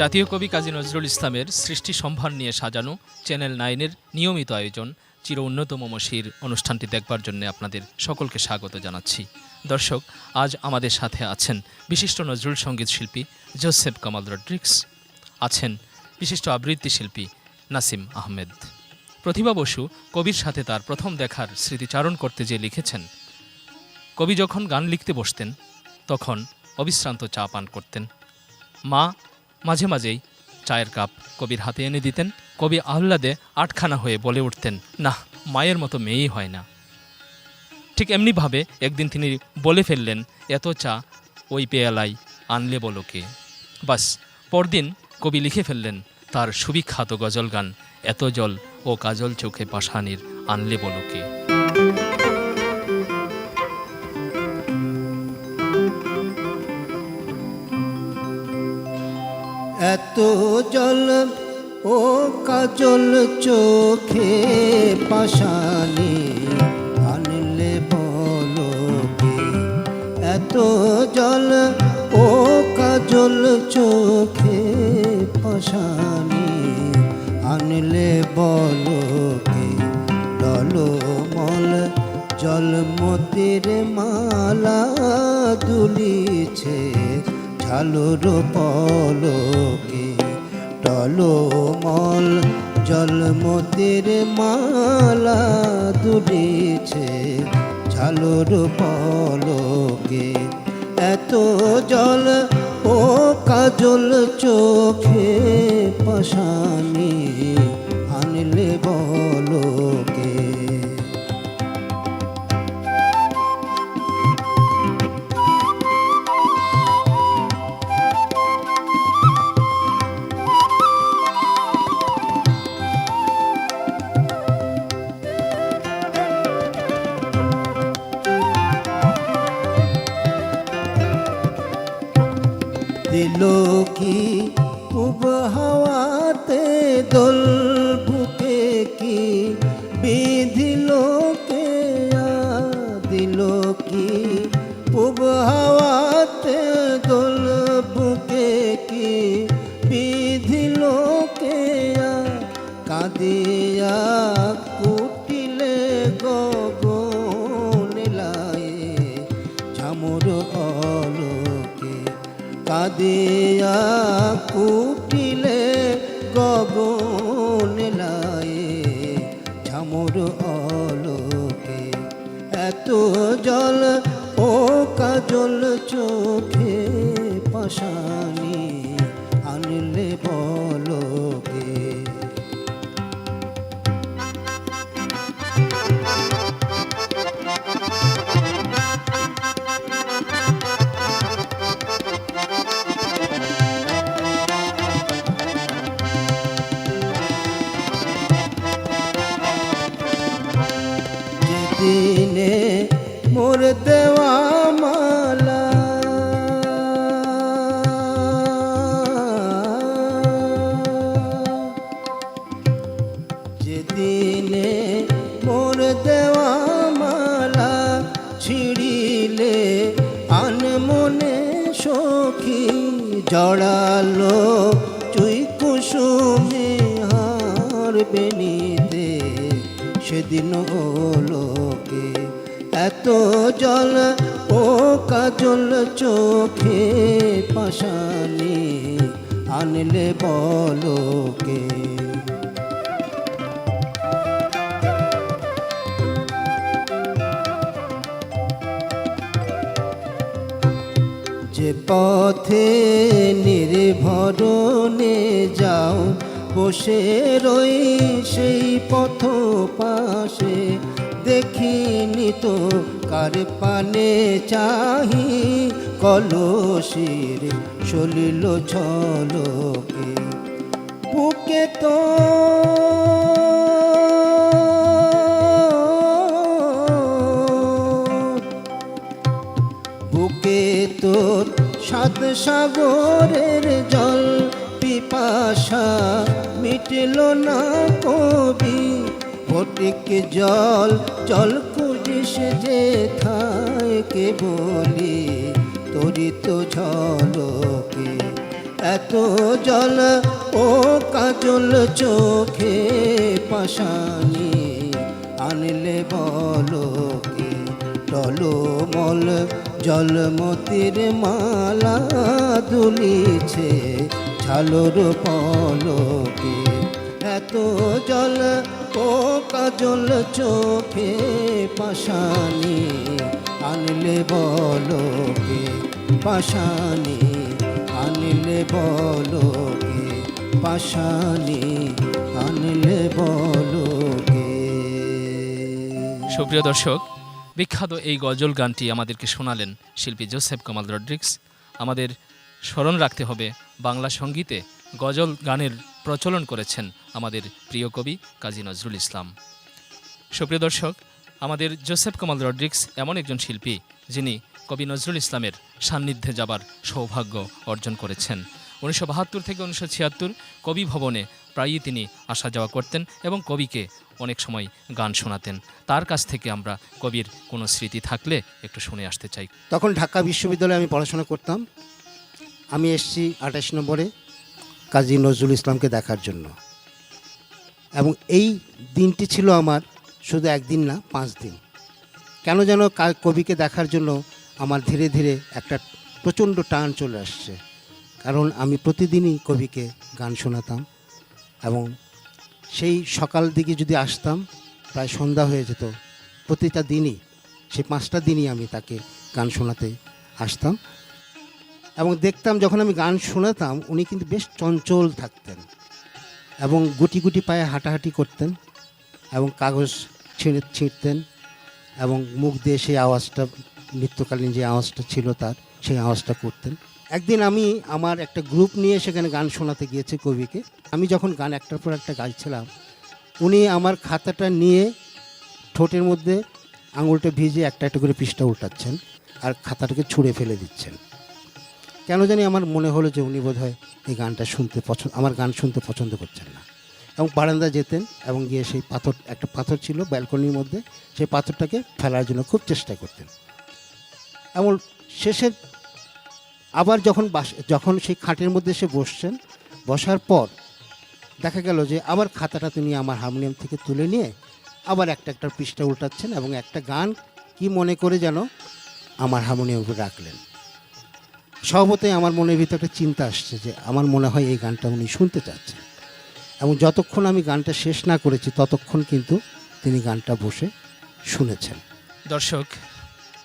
জাতীয় কবি কাজী নজরুল ইসলামের সৃষ্টি সম্ভার নিয়ে সাজানো চ্যানেল নাইনের নিয়মিত আয়োজন চির উন্নতম মসির অনুষ্ঠানটি দেখবার জন্য আপনাদের সকলকে স্বাগত জানাচ্ছি। দর্শক, আজ আমাদের সাথে আছেন বিশিষ্ট নজরুল সংগীত শিল্পী জোসেফ কামাল রড্রিক্স আছেন বিশিষ্ট আবৃত্তি শিল্পী নাসিম আহমেদ। প্রতিভা বসু কবির সাথে তার প্রথম দেখার স্মৃতিচারণ করতে যে লিখেছেন, কবি যখন গান লিখতে বসতেন, তখন অবিশ্রান্ত চা পান করতেন। মা মাঝে মাঝেই চায়ের কাপ কবির হাতে এনে দিতেন। কবি আহ্লাদে আটখানা হয়ে বলে উঠতেন না মায়ের মতো মেয়েই হয় না। ঠিক এমনিভাবে একদিন তিনি বলে ফেললেন, এত চা ওই পেয়ালাই আনলে বলো কে? বাস, পরদিন কবি লিখে ফেললেন, তার সুবিখ্যাত গজল গান, এত জল ও কাজল চোখে পাশানির আনলে বলো কে? এত জল ও কাজল চোখে পাশানি আনলে বলো এত জল ও কাজল চোখে পাশানি আনলে বলো কে? ডলমল জলমতির মালা দুলিছে ঝালুর পলকে টলমল জলমতির মালা দুলিছে ঝালুর পলকে এত জল ও কাজল চোখে পাশানি আনলে বলকে কাঁদিয়া কুটিলে গগন লায়ে ঝামুর অলোকে কাঁদিয়া কুটিলে গগন লায়ে ঝামুর অলোকে এত জল ও কাজল চোখে পাশানি যেদিনে মোর কাজল চোখে পাশানি আনলে বলকে যে পথে নির্ভরণে যাও, বসে রই সেই পথ পাশে, দেখিনি তো কার পানে চাহি, কলসির চলিল ছলকে। বুকে তো বুকে তো সাত সাগরের জল, পিপাসা মিটল না কবি, ফটিক জল জল যে থায় কে বলি? তরিত ঝলকে, এত জল ও কাজল চোখে পাশানি আনলে বলো কে টলমল জলমতির মালা দুলিছে ঝালর পলকে, এত জল ও কাজল চোখে পাশানি আনলে বলো কে? পাশানি আনলে বলো কে? পাশানি আনলে বলো কে? সুপ্রিয় দর্শক, বিখ্যাত এই গজল গানটি আমাদেরকে শোনালেন শিল্পী জোসেফ কামাল রড্রিক্স আমাদের স্মরণ রাখতে হবে বাংলা সঙ্গীতে গজল গানের প্রচলন করেছেন আমাদের প্রিয় কবি কাজী নজরুল ইসলাম। সুপ্রিয় দর্শক, আমাদের জোসেফ কামাল রড্রিক্স এমন একজন শিল্পী যিনি কবি নজরুল ইসলামের সান্নিধ্যে যাবার সৌভাগ্য অর্জন করেছেন। উনিশশো বাহাত্তর থেকে উনিশশো ছিয়াত্তর কবি ভবনে প্রায়ই তিনি আসা যাওয়া করতেন এবং কবিকে অনেক সময় গান শোনাতেন। তার কাছ থেকে আমরা কবির কোনো স্মৃতি থাকলে একটু শুনে আসতে চাই। তখন ঢাকা বিশ্ববিদ্যালয়ে আমি পড়াশোনা করতাম। আমি এসেছি আঠাশ নম্বরে। কাজী নজরুল ইসলামকে দেখার জন্য। এবং এই দিনটি ছিল আমার শুধু একদিন না, পাঁচ দিন। কেন যেন কবিকে দেখার জন্য আমার ধীরে ধীরে একটা প্রচণ্ড টান চলে আসছে। কারণ আমি প্রতিদিনই কবিকে গান শোনাতাম এবং সেই সকাল দিকে যদি আসতাম, প্রায় সন্ধ্যা হয়ে যেত, প্রতিটা দিনই, সেই পাঁচটা দিনই আমি তাকে গান শোনাতে আসতাম। এবং দেখতাম যখন আমি গান শোনাতাম, উনি কিন্তু বেশ চঞ্চল থাকতেন এবং গুটি গুটি পায়ে হাঁটাহাঁটি করতেন এবং কাগজ ছিঁড়ে ছিঁড়তেন এবং মুখ দিয়ে সেই আওয়াজটা, নৃত্যকালীন যে আওয়াজটা ছিল তার, সেই আওয়াজটা করতেন। একদিন আমি আমার একটা গ্রুপ নিয়ে সেখানে গান শোনাতে গিয়েছি কবিকে। আমি যখন গান একটার পর একটা গাইছিলাম, উনি আমার খাতাটা নিয়ে ঠোঁটের মধ্যে আঙুলটা ভিজে একটা একটা করে পৃষ্ঠা উল্টাচ্ছেন আর খাতাটাকে ছুঁড়ে ফেলে দিচ্ছেন। কেন জানি আমার মনে হলো যে উনি বোধহয় এই গানটা শুনতে পছন্দ আমার গান শুনতে পছন্দ করছেন না। এবং বারান্দা যেতেন এবং গিয়ে সেই পাথর একটা পাথর ছিল ব্যালকনির মধ্যে, সেই পাথরটাকে ফেলার জন্য খুব চেষ্টা করতেন। এমন শেষের আবার যখন বাস যখন সেই খাটের মধ্যে এসে বসছেন, বসার পর দেখা গেল যে আবার খাতাটা তিনি আমার হারমোনিয়াম থেকে তুলে নিয়ে আবার একটা একটা পৃষ্ঠা উল্টাচ্ছেন এবং একটা গান কি মনে করে যেন আমার হারমোনিয়াম রাখলেন। স্বভাবতই আমার মনের ভিতরে একটা চিন্তা আসছে যে আমার মনে হয় এই গানটা উনি শুনতে চাচ্ছেন। এবং যতক্ষণ আমি গানটা শেষ না করেছি ততক্ষণ কিন্তু তিনি গানটা বসে শুনেছেন। দর্শক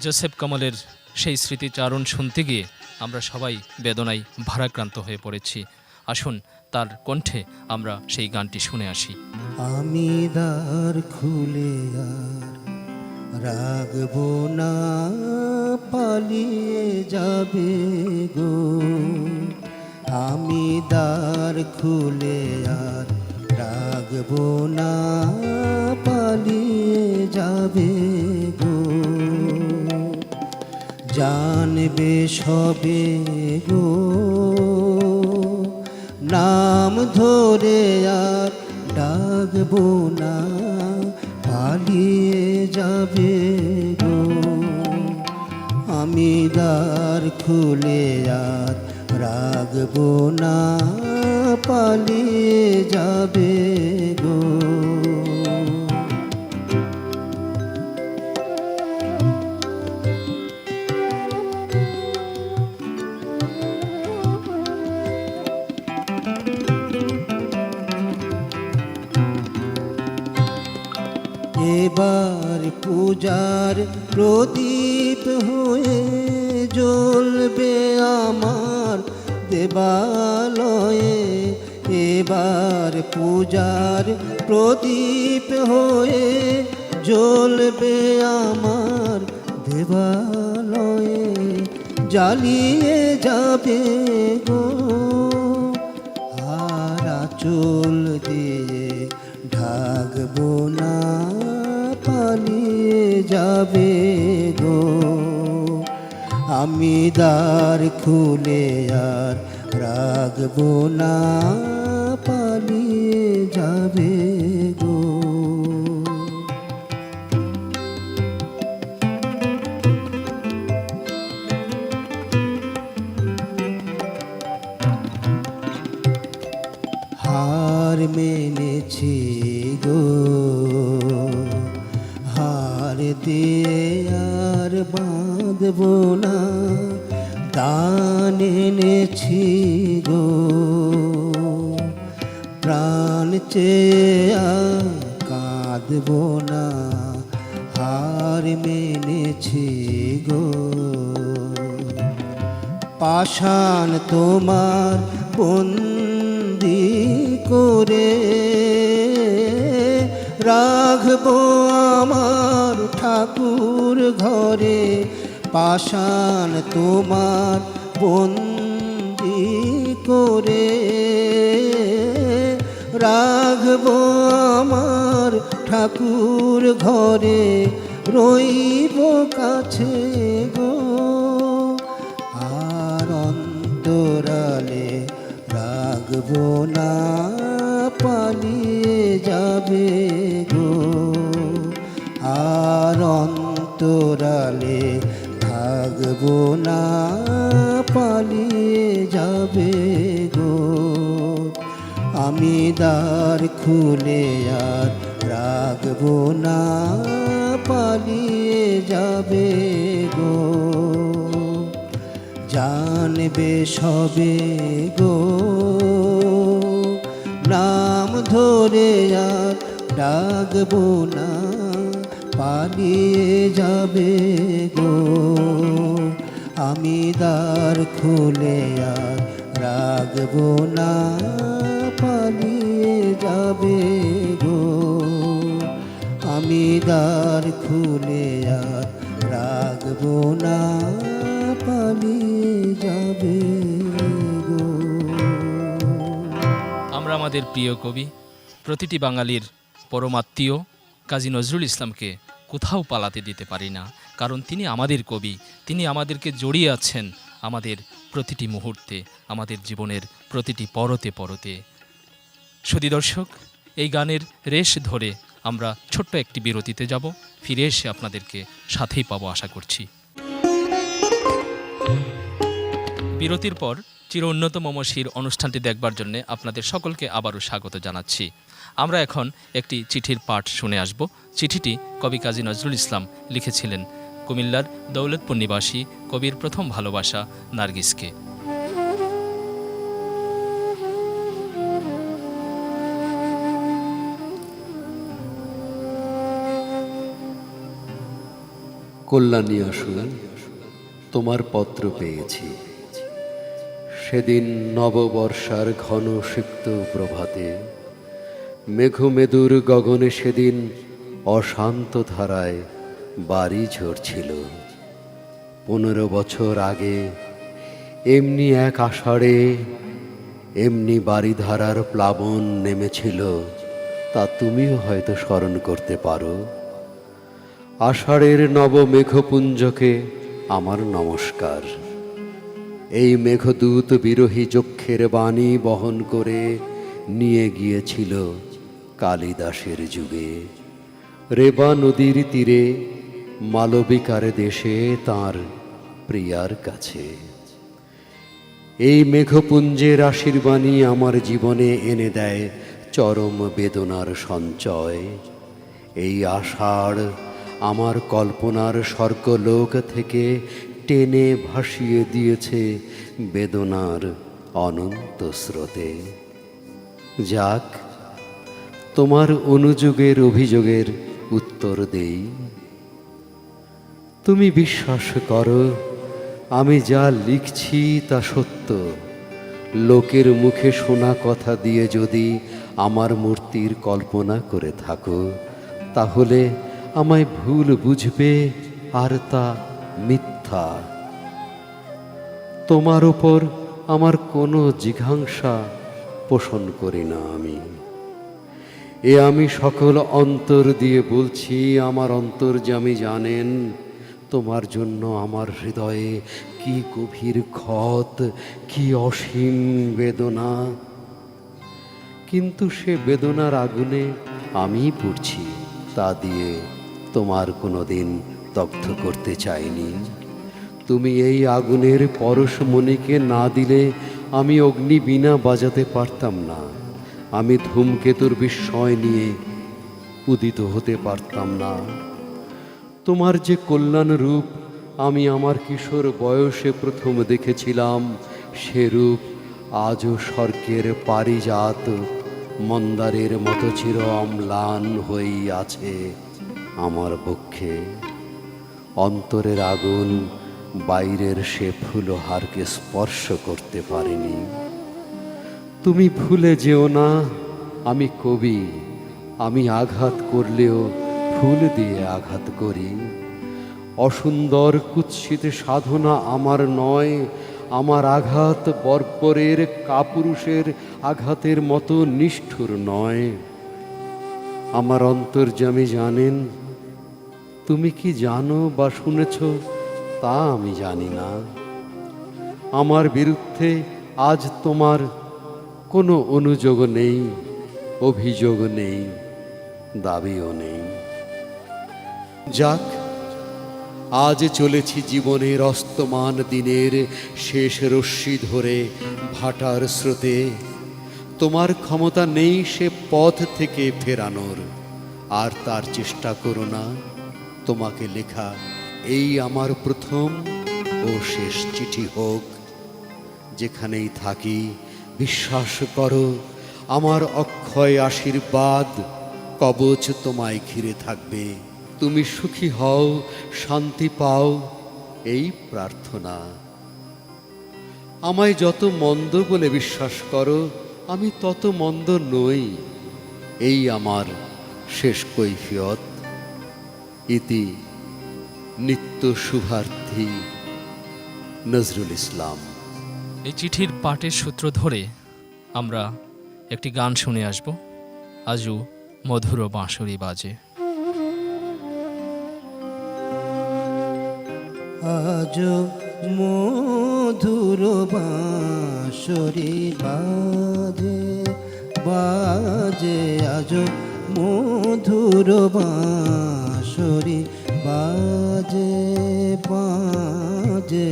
জোসেফ কামালের সেই স্মৃতিচারণ শুনতে গিয়ে আমরা সবাই বেদনায় ভারাক্রান্ত হয়ে পড়েছি। আসুন তার কণ্ঠে আমরা সেই গানটি শুনে আসি। আমি দ্বার খুলে রাখব না, পালিয়ে যাবে গো। আমি দ্বার খুলে আর রাখব না, পালিয়ে যাবে গো। জানবে সবে গো, নাম ধরে আর ডাকবো না, পালিয়ে যাবে গো। আমি দ্বার খুলে আর রাখব না পালিয়ে যাবে পূজার প্রদীপ হয়ে জ্বলবে আমার দেবালয়ে, এবার পূজার প্রদীপ হয়ে জ্বলবে আমার দেবালয়ে। জ্বালিয়ে যাবে গো আর চুল দিয়ে ঢাকবো যাবে গো? আমি দ্বার খুলে আর রাখব না। বাঁধব না, দান এনেছি গো। প্রাণ চেয়া কাঁদব না, হার মেনেছি গো। পাষাণ তোমার বন্দি করে রাখব আমার ঠাকুর ঘরে। পাষাণ তোমার বন্দি করে। রাখব আমার ঠাকুর ঘরে, রইব কাছে গো। আর অন্তরালে রাখব না, পালিয়ে যাবে গো। আর অন্তরালে থাকব না পালিয়ে যাবে গো। আমি দ্বার খুলে আর রাখব না পালিয়ে যাবে গো। জানবে সবে গো। নাম ধরে আর ডাকবো না, পালিয়ে যাবে গো। আমি দ্বার খুলে আর রাখব না, পালিয়ে যাবে গো। আমি দ্বার খুলে আর রাখব না, পালিয়ে যাবে গো। আমরা আমাদের প্রিয় কবি, প্রতিটি বাঙালির পরমাত্মীয় কাজী নজরুল ইসলামকে কোথাও পালাতে দিতে পারি না, কারণ তিনি আমাদের কবি, তিনি আমাদেরকে জড়িয়ে আছেন আমাদের প্রতিটি মুহূর্তে, আমাদের জীবনের প্রতিটি পরতে পরতে। সুদী দর্শক, এই গানের রেশ ধরে আমরা ছোট্ট একটি বিরতিতে যাব, ফিরে এসে আপনাদেরকে সাথেই পাবো আশা করছি। বিরতির পর চির উন্নত মমশির অনুষ্ঠানটি দেখবার জন্য আপনাদের সকলকে আবারও স্বাগত জানাচ্ছি। আমরা এখন একটি চিঠির পাঠ শুনে আসব। চিঠিটি কবি কাজী নজরুল ইসলাম লিখেছিলেন। কুমিল্লার দৌলতপুর নিবাসী কবির প্রথম ভালোবাসা নার্গিসকে। কল্যাণী আসুন, তোমার পত্র পেয়েছি। সেদিন নববর্ষার ঘন সিক্ত প্রভাতে মেঘমেদুর গগনে সেদিন অশান্ত ধারায় বাড়ি ঝরছিল। পনেরো বছর আগে এমনি এক আষাঢ়ে এমনি বাড়িধারার প্লাবন নেমেছিল। তা তুমিও হয়তো স্মরণ করতে পারো। আষাঢ়ের নব মেঘপুঞ্জকে আমার নমস্কার। এই মেঘদূত বিরোহী যক্ষের বাণী বহন করে নিয়ে গিয়েছিল। কালিদাসের যুগে। রেবা নদীর তীরে মালবিকার দেশে তার প্রিয়ার কাছে। এই মেঘপুঞ্জের আশীর্বাণী আমার জীবনে এনে দেয় চরম বেদনার সঞ্চয়। এই আষাঢ় আমার কল্পনার স্বর্গলোক থেকে টেনে ভাসিয়ে দিয়েছে বেদনার অনন্ত স্রোতে। যাক তোমার অনুযোগের অভিযোগের উত্তর দেই। তুমি বিশ্বাস করো, আমি যা লিখছি তা সত্য। লোকের মুখে শোনা কথা দিয়ে যদি আমার মূর্তির কল্পনা করে থাকো, তাহলে আমায় ভুল বুঝবে আর তা মিথ্যা। তোমার ওপর আমার কোনো জিঘাংসা পোষণ করি না আমি। এ আমি সকল অন্তর দিয়ে বলছি, আমার অন্তর যে আমি জানেন, তোমার জন্য আমার হৃদয়ে কি গভীর ক্ষত, কি অসীম বেদনা। কিন্তু সে বেদনার আগুনে আমি পড়ছি, তা দিয়ে তোমার কোনো দিন দগ্ধ করতে চাইনি। তুমি এই আগুনের পরশ পরশমণিকে না দিলে আমি অগ্নি বিনা বাজাতে পারতাম না। আমি ধূমকেতুর বিস্ময় নিয়ে উদিত হতে পারতাম না। তোমার যে কল্যাণ রূপ আমি আমার কিশোর বয়সে প্রথম দেখেছিলাম, সে রূপ আজও স্বর্গের পারিজাত মন্দারের মতো চির অম্লান হয়েই আছে আমার পক্ষে। অন্তরের আগুন বাইরের সে ফুলহারকে স্পর্শ করতে পারেনি। তুমি ভুলে যেও না, আমি কবি। আমি আঘাত করলেও ফুল দিয়ে আঘাত করি। অসুন্দর কুৎসিত সাধনা আমার নয়, আমার আঘাত বর্বরের কাপুরুষের আঘাতের মতো নিষ্ঠুর নয়। আমার অন্তর্যামী জানেন, তুমি কি জানো বা শুনেছ তা আমি জানি না। আমার বিরুদ্ধে আজ তোমার কোনো অনুযোগ নেই, অভিযোগ নেই, দাবিও নেই। যাক, আজ চলেছি জীবনের অস্তমান দিনের শেষ রশ্মি ধরে ভাটার স্রোতে। তোমার ক্ষমতা নেই সে পথ থেকে ফেরানোর, আর তার চেষ্টা করো না। তোমাকে লেখা এই আমার প্রথম ও শেষ চিঠি হোক, যেখানেই থাকি। বিশ্বাস করো, আমার অক্ষয় আশীর্বাদ কবচ তোমায় ঘিরে থাকবে। তুমি সুখী হও, শান্তি পাও, এই প্রার্থনা। আমায় যত মন্দ বলে বিশ্বাস করো, আমি তত মন্দ নই। এই আমার শেষ কৈফিয়ত। ইতি নিত্য শুভার্থী নজরুল ইসলাম। এই চিঠির পাটের সূত্র ধরে আমরা একটি গান শুনে আসব। আজও মধুর বাঁশরি বাজে। আজ মধুর বাঁশরি বাজে বাজে আজ মধুর বাঁশরি বাজে বাজে।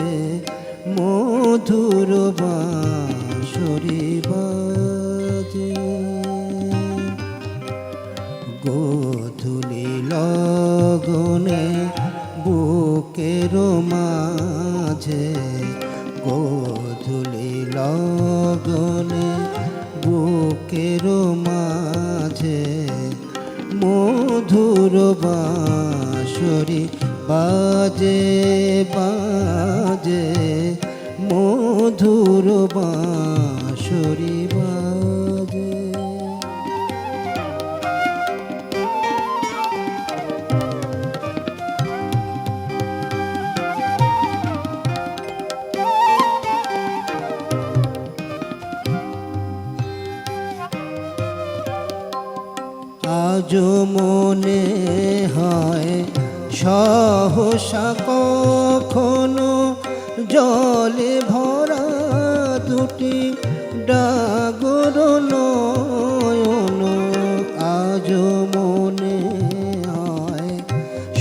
মধুর বাঁশরি বাজে। গোধূলি লগনে বুকের মাঝে গোধূলি লগনে বুকের মাঝে মধুর বাঁশরি বাজে বাজে। মধুর বাঁশরি বাজে। আজ মনে হয় সহসা কখনো জলে ভরা দুটি ডাগর নয়ন আজ মনে হয়।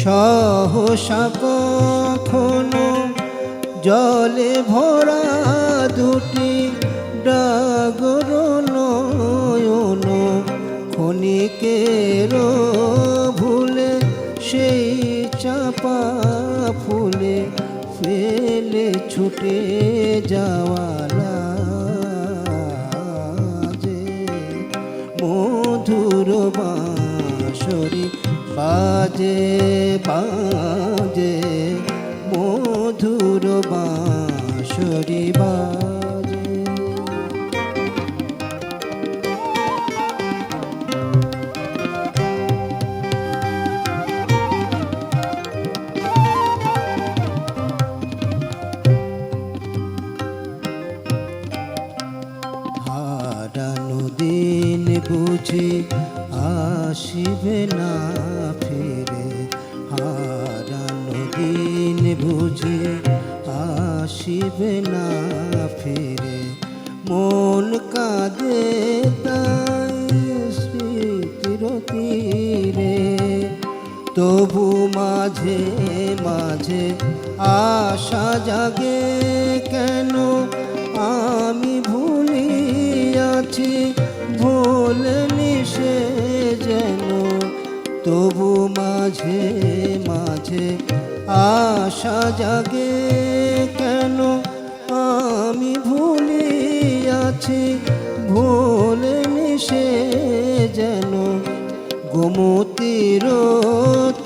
সহসা জলে ভরা দুটি ডাগর নয়ন ক্ষণিকের ভুলে সেই চাপা ফুলে ফেলে ছুটে যাওয়ালা বাঁশরি বাজে বাজে মধুর বাঁশরি বাজে আশা জাগে কেন? আমি ভুলে আছি ভুলে মিশে যেন। গোমতির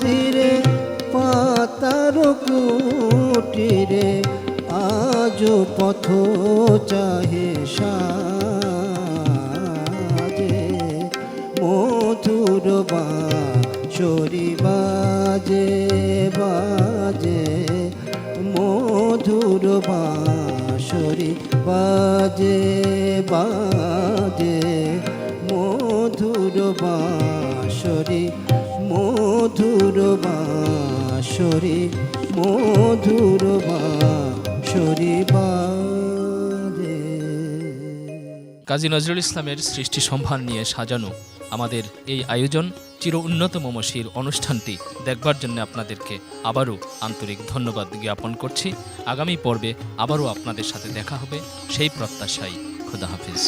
তীরে, পাতার কুটিরে আজ পথ চাহে সাজে। মধুর বাঁশরি বাজে বাজে মধুর বাঁশরি বাজে বাজে। মধুর বাঁশরি মধুর বাঁশরি মধুর বাঁশরি বাজে। কাজী নজরুল ইসলামের সৃষ্টি সম্ভার নিয়ে সাজানো আমাদের এই আয়োজন চির উন্নত মমসির অনুষ্ঠানটি দেখবার জন্য আপনাদেরকে আবারও আন্তরিক ধন্যবাদ জ্ঞাপন করছি। আগামী পর্বে আবারও আপনাদের সাথে দেখা হবে। সেই প্রত্যাশাই খুদা হাফিজ।